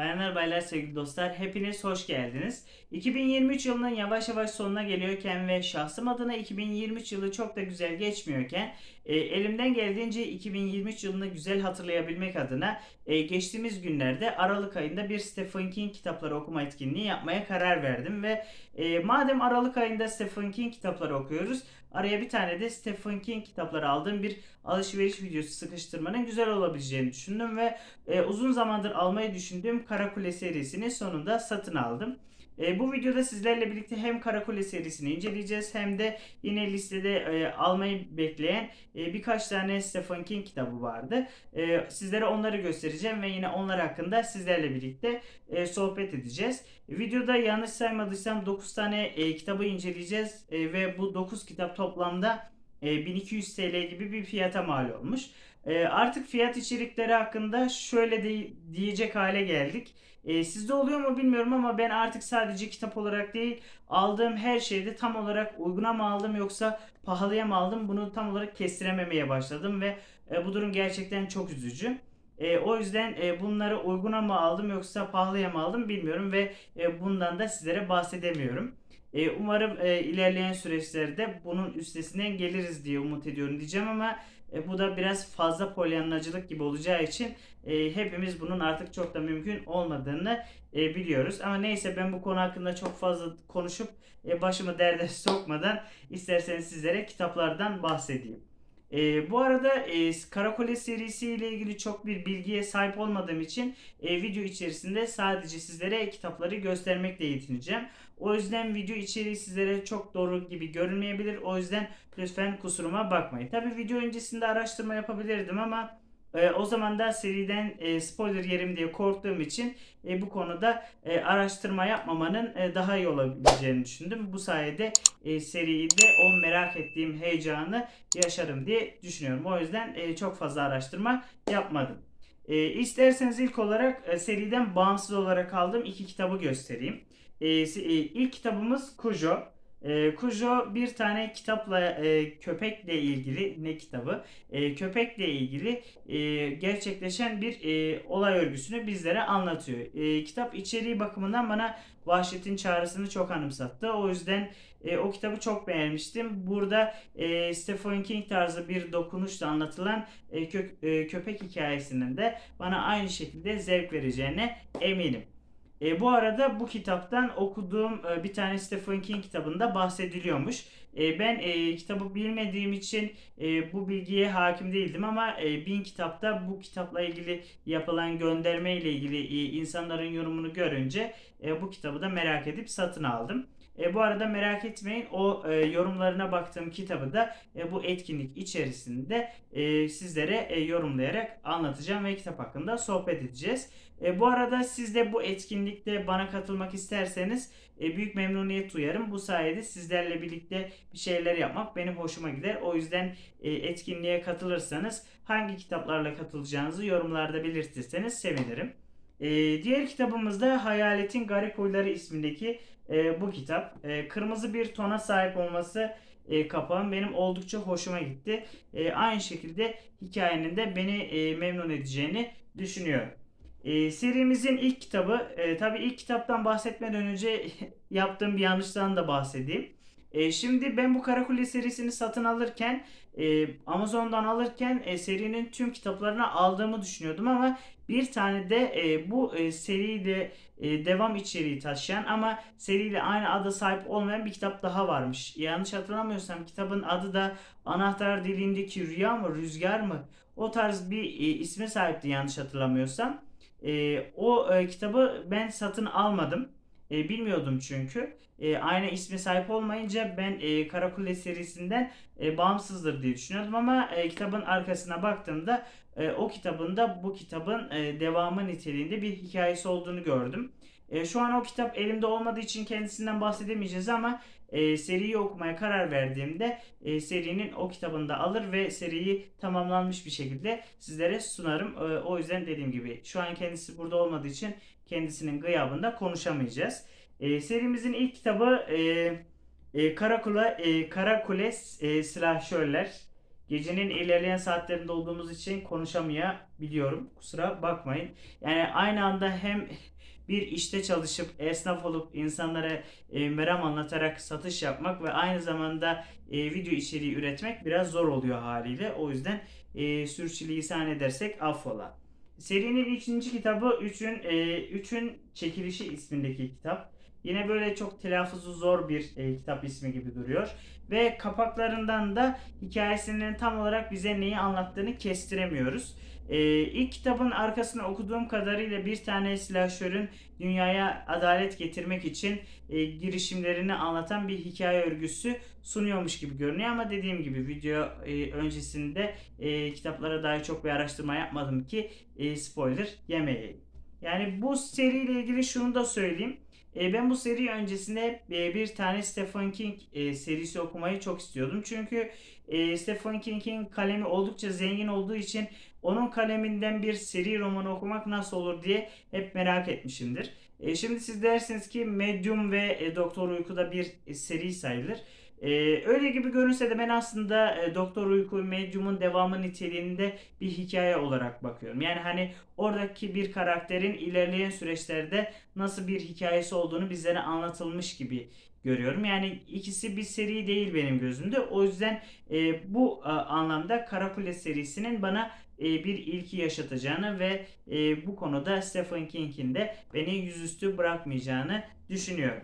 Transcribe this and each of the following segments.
Bayanlar baylar sevgili dostlar hepiniz hoş geldiniz. 2023 yılının yavaş yavaş sonuna geliyorken ve şahsım adına 2023 yılı çok da güzel geçmiyorken e, elimden geldiğince 2023 yılını güzel hatırlayabilmek adına e, geçtiğimiz günlerde Aralık ayında bir Stephen King kitapları okuma etkinliği yapmaya karar verdim ve e, madem Aralık ayında Stephen King kitapları okuyoruz araya bir tane de Stephen King kitapları aldığım bir alışveriş videosu sıkıştırmanın güzel olabileceğini düşündüm ve e, uzun zamandır almayı düşündüğüm Karakule serisini sonunda satın aldım. E, bu videoda sizlerle birlikte hem Karakule serisini inceleyeceğiz hem de yine listede e, almayı bekleyen e, birkaç tane Stephen King kitabı vardı. E, sizlere onları göstereceğim ve yine onlar hakkında sizlerle birlikte e, sohbet edeceğiz. Videoda yanlış saymadıysam 9 tane e, kitabı inceleyeceğiz e, ve bu 9 kitap toplamda e, 1200 TL gibi bir fiyata mal olmuş. E, artık fiyat içerikleri hakkında şöyle de diyecek hale geldik. E, sizde oluyor mu bilmiyorum ama ben artık sadece kitap olarak değil aldığım her şeyde tam olarak uyguna mı aldım yoksa pahalıya mı aldım bunu tam olarak kestirememeye başladım ve e, bu durum gerçekten çok üzücü. E, o yüzden e, bunları uyguna mı aldım yoksa pahalıya mı aldım bilmiyorum ve e, bundan da sizlere bahsedemiyorum. E, umarım e, ilerleyen süreçlerde bunun üstesinden geliriz diye umut ediyorum diyeceğim ama e, bu da biraz fazla polyanlacılık gibi olacağı için e, hepimiz bunun artık çok da mümkün olmadığını e, biliyoruz. Ama neyse ben bu konu hakkında çok fazla konuşup e, başımı derde sokmadan isterseniz sizlere kitaplardan bahsedeyim. E, bu arada e, Karakole serisi ile ilgili çok bir bilgiye sahip olmadığım için e, video içerisinde sadece sizlere kitapları göstermekle yetineceğim. O yüzden video içeriği sizlere çok doğru gibi görünmeyebilir. O yüzden lütfen kusuruma bakmayın. Tabi video öncesinde araştırma yapabilirdim ama e, o zaman da seriden e, spoiler yerim diye korktuğum için e, bu konuda e, araştırma yapmamanın e, daha iyi olabileceğini düşündüm. Bu sayede e, seriyi de o merak ettiğim heyecanı yaşarım diye düşünüyorum. O yüzden e, çok fazla araştırma yapmadım. E, isterseniz ilk olarak e, seriden bağımsız olarak aldığım iki kitabı göstereyim. E, e, ilk kitabımız Kujo. E, Kujo bir tane kitapla e, köpekle ilgili ne kitabı? E, köpekle ilgili e, gerçekleşen bir e, olay örgüsünü bizlere anlatıyor. E, kitap içeriği bakımından bana Vahşet'in çağrısını çok anımsattı. O yüzden e, o kitabı çok beğenmiştim. Burada e, Stephen King tarzı bir dokunuşla anlatılan e, kö- e, köpek hikayesinin de bana aynı şekilde zevk vereceğine eminim. E, bu arada bu kitaptan okuduğum e, bir tane Stephen King kitabında bahsediliyormuş. E, ben e, kitabı bilmediğim için e, bu bilgiye hakim değildim ama e, Bin kitapta bu kitapla ilgili yapılan gönderme ile ilgili e, insanların yorumunu görünce e, bu kitabı da merak edip satın aldım. E, bu arada merak etmeyin o e, yorumlarına baktığım kitabı da e, bu etkinlik içerisinde e, sizlere e, yorumlayarak anlatacağım ve kitap hakkında sohbet edeceğiz. E, bu arada siz de bu etkinlikte bana katılmak isterseniz e, büyük memnuniyet duyarım. Bu sayede sizlerle birlikte bir şeyler yapmak benim hoşuma gider. O yüzden e, etkinliğe katılırsanız hangi kitaplarla katılacağınızı yorumlarda belirtirseniz sevinirim. E, diğer kitabımız da Hayaletin Garip Huyları ismindeki e, bu kitap. E, kırmızı bir tona sahip olması e, kapağım benim oldukça hoşuma gitti. E, aynı şekilde hikayenin de beni e, memnun edeceğini düşünüyorum. E, serimizin ilk kitabı, e, tabii ilk kitaptan bahsetmeden önce yaptığım bir yanlıştan da bahsedeyim. E, şimdi ben bu Karakule serisini satın alırken, e, Amazon'dan alırken e, serinin tüm kitaplarını aldığımı düşünüyordum ama bir tane de e, bu e, seriyle e, devam içeriği taşıyan ama seriyle aynı adı sahip olmayan bir kitap daha varmış. Yanlış hatırlamıyorsam kitabın adı da Anahtar Deliğindeki Rüya mı, Rüzgar mı? O tarz bir e, isme sahipti yanlış hatırlamıyorsam. E, o e, kitabı ben satın almadım. E, bilmiyordum çünkü. E, aynı isme sahip olmayınca ben e, Karakule serisinden e, bağımsızdır diye düşünüyordum ama e, kitabın arkasına baktığımda e, o kitabın da bu kitabın e, devamı niteliğinde bir hikayesi olduğunu gördüm. E, şu an o kitap elimde olmadığı için kendisinden bahsedemeyeceğiz ama e, seriyi okumaya karar verdiğimde e, serinin o kitabını da alır ve seriyi tamamlanmış bir şekilde sizlere sunarım. E, o yüzden dediğim gibi şu an kendisi burada olmadığı için kendisinin gıyabında konuşamayacağız. E, serimizin ilk kitabı e, e, Karakula, e, Karakule e, Silahşörler. gecenin ilerleyen saatlerinde olduğumuz için konuşamayabiliyorum. Kusura bakmayın. Yani aynı anda hem bir işte çalışıp esnaf olup insanlara e, meram anlatarak satış yapmak ve aynı zamanda e, video içeriği üretmek biraz zor oluyor haliyle. O yüzden e, sürçülisan edersek affola. Serinin ikinci kitabı Üçün, e, Üçün Çekilişi ismindeki kitap. Yine böyle çok telaffuzu zor bir e, kitap ismi gibi duruyor. Ve kapaklarından da hikayesinin tam olarak bize neyi anlattığını kestiremiyoruz. E, ilk kitabın arkasını okuduğum kadarıyla bir tane silahşörün dünyaya adalet getirmek için e, girişimlerini anlatan bir hikaye örgüsü sunuyormuş gibi görünüyor ama dediğim gibi video e, öncesinde e, kitaplara dair çok bir araştırma yapmadım ki e, spoiler yemeyeyim. Yani bu seriyle ilgili şunu da söyleyeyim. E, ben bu seri öncesinde e, bir tane Stephen King e, serisi okumayı çok istiyordum. Çünkü e, Stephen King'in kalemi oldukça zengin olduğu için onun kaleminden bir seri roman okumak nasıl olur diye hep merak etmişimdir. E, şimdi siz dersiniz ki Medium ve e, Doktor Uyku'da bir e, seri sayılır. E, öyle gibi görünse de ben aslında e, Doktor Uyku Medium'un devamı niteliğinde bir hikaye olarak bakıyorum. Yani hani oradaki bir karakterin ilerleyen süreçlerde nasıl bir hikayesi olduğunu bizlere anlatılmış gibi görüyorum. Yani ikisi bir seri değil benim gözümde. O yüzden e, bu a, anlamda Karakule serisinin bana e, bir ilki yaşatacağını ve e, bu konuda Stephen King'in de beni yüzüstü bırakmayacağını düşünüyorum.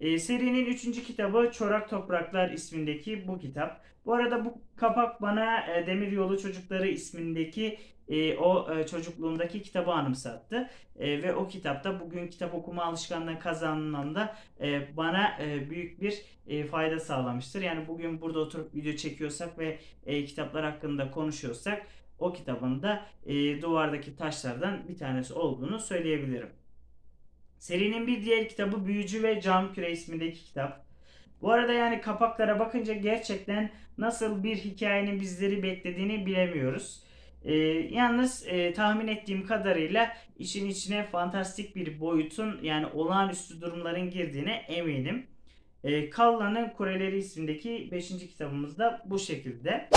E, serinin 3. kitabı Çorak Topraklar ismindeki bu kitap. Bu arada bu kapak bana e, Demir Yolu Çocukları ismindeki e, o e, çocukluğumdaki kitabı anımsattı. E, ve o kitapta bugün kitap okuma alışkanlığı kazanmamda e, bana e, büyük bir e, fayda sağlamıştır. Yani bugün burada oturup video çekiyorsak ve e, kitaplar hakkında konuşuyorsak o kitabın da e, duvardaki taşlardan bir tanesi olduğunu söyleyebilirim. Serinin bir diğer kitabı Büyücü ve Cam Küre ismindeki kitap. Bu arada yani kapaklara bakınca gerçekten nasıl bir hikayenin bizleri beklediğini bilemiyoruz. Ee, yalnız e, tahmin ettiğim kadarıyla işin içine fantastik bir boyutun yani olağanüstü durumların girdiğine eminim. E, Kalla'nın Kureleri ismindeki 5. kitabımız da bu şekilde.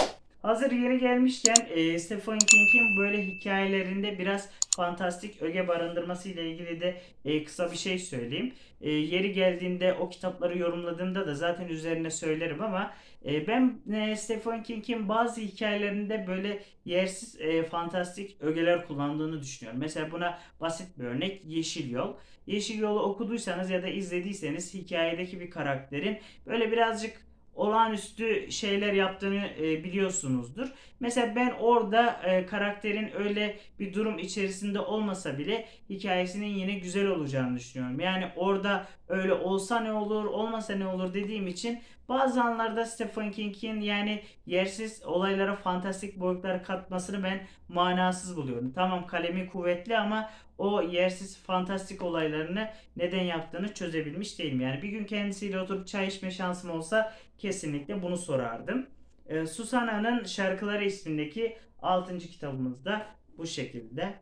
Hazır yeri gelmişken e, Stephen King'in böyle hikayelerinde biraz fantastik öge barındırması ile ilgili de e, kısa bir şey söyleyeyim. E, yeri geldiğinde o kitapları yorumladığımda da zaten üzerine söylerim ama e, ben e, Stephen King'in bazı hikayelerinde böyle yersiz e, fantastik ögeler kullandığını düşünüyorum. Mesela buna basit bir örnek Yeşil Yol. Yeşil Yol'u okuduysanız ya da izlediyseniz hikayedeki bir karakterin böyle birazcık olağanüstü şeyler yaptığını e, biliyorsunuzdur. Mesela ben orada e, karakterin öyle bir durum içerisinde olmasa bile hikayesinin yine güzel olacağını düşünüyorum. Yani orada öyle olsa ne olur, olmasa ne olur dediğim için bazı anlarda Stephen King'in yani yersiz olaylara fantastik boyutlar katmasını ben manasız buluyorum. Tamam kalemi kuvvetli ama o yersiz fantastik olaylarını neden yaptığını çözebilmiş değilim. Yani bir gün kendisiyle oturup çay içme şansım olsa kesinlikle bunu sorardım. Ee, Susana'nın Şarkıları ismindeki 6. kitabımız da bu şekilde.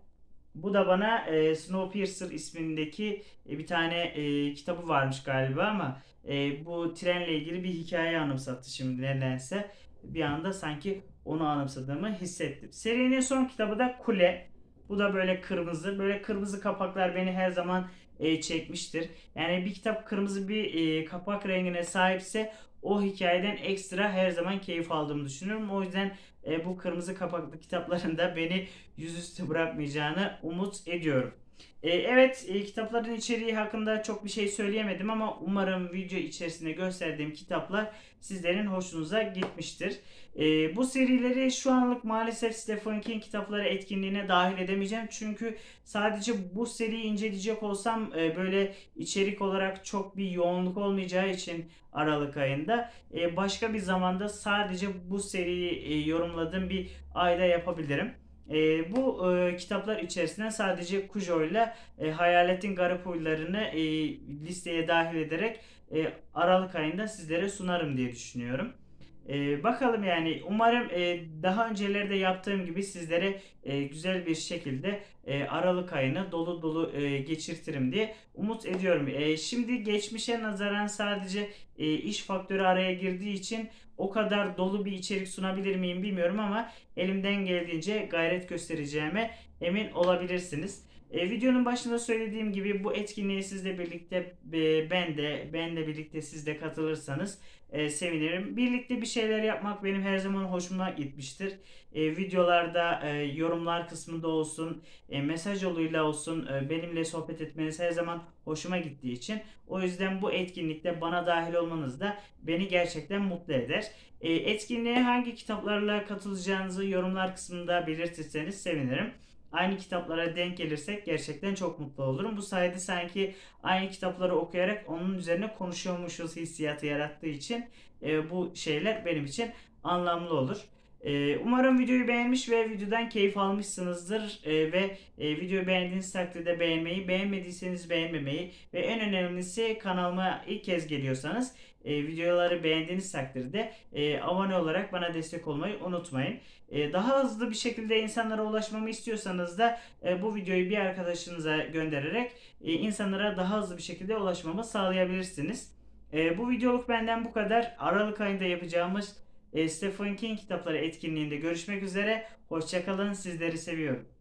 Bu da bana e, Snowpiercer ismindeki e, bir tane e, kitabı varmış galiba ama e, bu trenle ilgili bir hikaye anımsattı şimdi nedense. Bir anda sanki onu anımsadığımı hissettim. Serinin son kitabı da Kule. Bu da böyle kırmızı. Böyle kırmızı kapaklar beni her zaman e, çekmiştir. Yani bir kitap kırmızı bir e, kapak rengine sahipse o hikayeden ekstra her zaman keyif aldığımı düşünüyorum. O yüzden e, bu kırmızı kapaklı kitapların da beni yüzüstü bırakmayacağını umut ediyorum. E, evet e, kitapların içeriği hakkında çok bir şey söyleyemedim ama umarım video içerisinde gösterdiğim kitaplar sizlerin hoşunuza gitmiştir. E, bu serileri şu anlık maalesef Stephen King kitapları etkinliğine dahil edemeyeceğim. Çünkü sadece bu seriyi inceleyecek olsam e, böyle içerik olarak çok bir yoğunluk olmayacağı için Aralık ayında e, başka bir zamanda sadece bu seriyi e, yorumladığım bir ayda yapabilirim. E, bu e, kitaplar içerisinde sadece Kujo ile e, Hayalet'in garip huylarını e, listeye dahil ederek e, Aralık ayında sizlere sunarım diye düşünüyorum. E, bakalım yani umarım e, daha öncelerde yaptığım gibi sizlere e, güzel bir şekilde e, Aralık ayını dolu dolu e, geçirtirim diye umut ediyorum. E, şimdi geçmişe nazaran sadece e, iş faktörü araya girdiği için o kadar dolu bir içerik sunabilir miyim bilmiyorum ama elimden geldiğince gayret göstereceğime emin olabilirsiniz. E, videonun başında söylediğim gibi bu etkinliğe sizle birlikte e, ben de benle birlikte siz de katılırsanız e, sevinirim. Birlikte bir şeyler yapmak benim her zaman hoşuma gitmiştir. E, videolarda e, yorumlar kısmında olsun, e, mesaj yoluyla olsun e, benimle sohbet etmeniz her zaman hoşuma gittiği için o yüzden bu etkinlikte bana dahil olmanız da beni gerçekten mutlu eder. E, etkinliğe hangi kitaplarla katılacağınızı yorumlar kısmında belirtirseniz sevinirim. Aynı kitaplara denk gelirsek gerçekten çok mutlu olurum. Bu sayede sanki aynı kitapları okuyarak onun üzerine konuşuyormuşuz hissiyatı yarattığı için e, bu şeyler benim için anlamlı olur. E, umarım videoyu beğenmiş ve videodan keyif almışsınızdır E, ve e, videoyu beğendiğiniz takdirde beğenmeyi, beğenmediyseniz beğenmemeyi ve en önemlisi kanalıma ilk kez geliyorsanız e, videoları beğendiğiniz takdirde e, abone olarak bana destek olmayı unutmayın. E, daha hızlı bir şekilde insanlara ulaşmamı istiyorsanız da bu videoyu bir arkadaşınıza göndererek insanlara daha hızlı bir şekilde ulaşmamı sağlayabilirsiniz. Bu videoluk benden bu kadar. Aralık ayında yapacağımız Stephen King kitapları etkinliğinde görüşmek üzere. Hoşçakalın. Sizleri seviyorum.